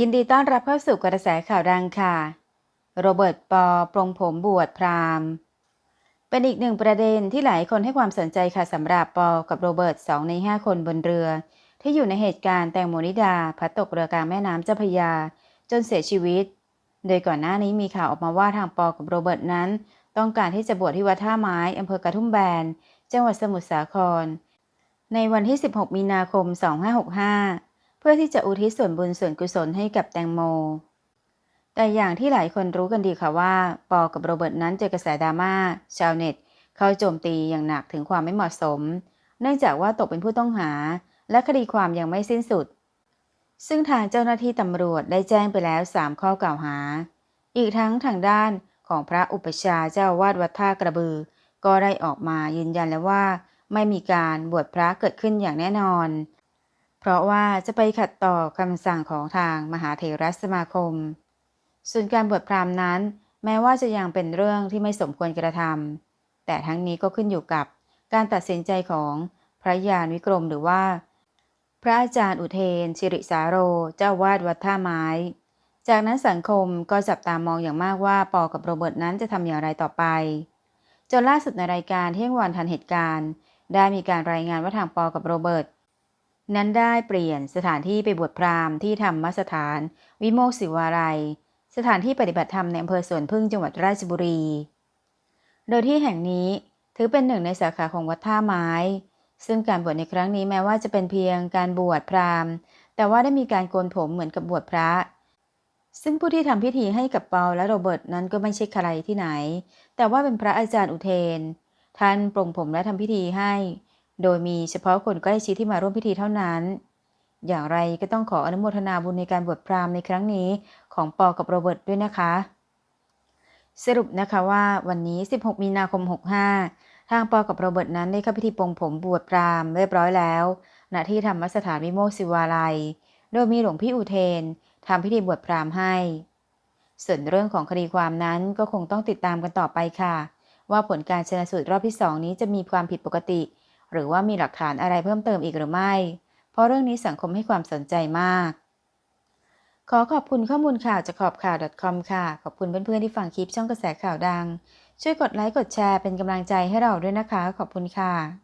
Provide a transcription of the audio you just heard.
ยินดีต้อนรับเข้าสู่กระแสข่าวดังค่ะ โรเบิร์ต ปอ ปรงผมบวชพราหมณ์ เป็นอีกหนึ่งประเด็นที่หลายคนให้ความสนใจค่ะสำหรับปอ กับโรเบิร์ตสองในห้าคนบนเรือ ที่อยู่ในเหตุการณ์แตงโมนิดาพัดตกเรือกลางแม่น้ำเจ้าพยา จนเสียชีวิต โดยก่อนหน้านี้มีข่าวออกมาว่าทางปอ กับโรเบิร์ตนั้น ต้องการที่จะบวชที่วัดท่าไม้อำเภอกระทุ่มแบน จังหวัดสมุทรสาคร ในวันที่ 16 มีนาคม 2565 เพื่อที่จะอุทิศส่วนบุญส่วนกุศลให้กับแตงโม แต่อย่างที่หลายคนรู้กันดีค่ะว่า ปอกับโรเบิร์ตนั้นเจอกระแสดราม่าชาวเน็ต เข้าโจมตีอย่างหนักถึงความไม่เหมาะสม เนื่องจากว่าตกเป็นผู้ต้องหา และคดีความยังไม่สิ้นสุด ซึ่งทางเจ้าหน้าที่ตำรวจได้แจ้งไปแล้ว 3 ข้อกล่าวหา อีกทั้งทางด้านของพระอุปชาเจ้าอาวาดวัดท่ากระบือ ก็ได้ออกมายืนยันแล้วว่า ไม่มีการบวชพระเกิดขึ้นอย่างแน่นอน เพราะว่าจะไปขัดต่อคำสั่งของทางมหาเถรสมาคม ส่วนการบวชพราหมณ์นั้น แม้ว่าจะยังเป็นเรื่องที่ไม่สมควรกระทำแต่ทั้งนี้ก็ขึ้นอยู่กับการตัดสินใจของพระยานวิกรมหรือว่า พระอาจารย์อุเทน ชิริสาโร เจ้าวาดวัดท่าไม้ จากนั้นสังคมก็จับตามองอย่างมากว่าปอกับโรเบิร์ตนั้นจะทำอย่างไรต่อไปจนล่าสุดในรายการเที่ยงวันทันเหตุการณ์ ได้มีการรายงานว่าทางปอกับโรเบิร์ต นั้นได้เปลี่ยนสถานที่ไปบวชพราหมณ์ที่ธรรมสถาน วิโมกศิวาลัย สถานที่ปฏิบัติธรรมในอำเภอสวนพึ่งจังหวัดราชบุรี โดยที่แห่งนี้ถือเป็นหนึ่งในสาขาของวัดท่าไม้ ซึ่งการบวชในครั้งนี้แม้ว่าจะเป็นเพียงการบวชพราหมณ์ แต่ว่าได้มีการโกนผมเหมือนกับบวชพระ ซึ่งผู้ที่ทำพิธีให้กับเปาและโรเบิร์ตนั้นก็ไม่ใช่ใครที่ไหน แต่ว่าเป็นพระอาจารย์อุเทน ท่านปรงผมและทำพิธีให้ โดยมีเฉพาะคนใกล้ชิดที่มาร่วมพิธีเท่านั้น อย่างไรก็ต้องขออนุโมทนาบุญในการบวชพราหมณ์ในครั้งนี้ของปอกับโรเบิร์ตด้วยนะคะ สรุปนะคะว่าวันนี้ 16 มีนาคม 65 ทางปอกับโรเบิร์ตนั้นได้เข้าพิธีปรงผมบวชพราหมณ์เรียบร้อยแล้ว ณ ที่ธรรมสถานวิโมกศิวาลัย โดยมีหลวงพี่อุเทนทำพิธีบวชพราหมณ์ให้ ส่วนเรื่องของคดีความนั้นก็คงต้องติดตามกันต่อไปค่ะ ว่าผลการชนะสูตรรอบที่สองนี้จะมีความผิดปกติ หรือว่ามีหลักฐานอะไรเพิ่มเติมอีกหรือไม่ เพราะเรื่องนี้สังคมให้ความสนใจมาก ขอขอบคุณข้อมูลข่าวจากขอบข่าว .com ค่ะ ขอบคุณเพื่อนๆที่ฟังคลิปช่องกระแสข่าวดัง ช่วยกดไลค์กดแชร์เป็นกำลังใจให้เราด้วยนะคะ ขอบคุณค่ะ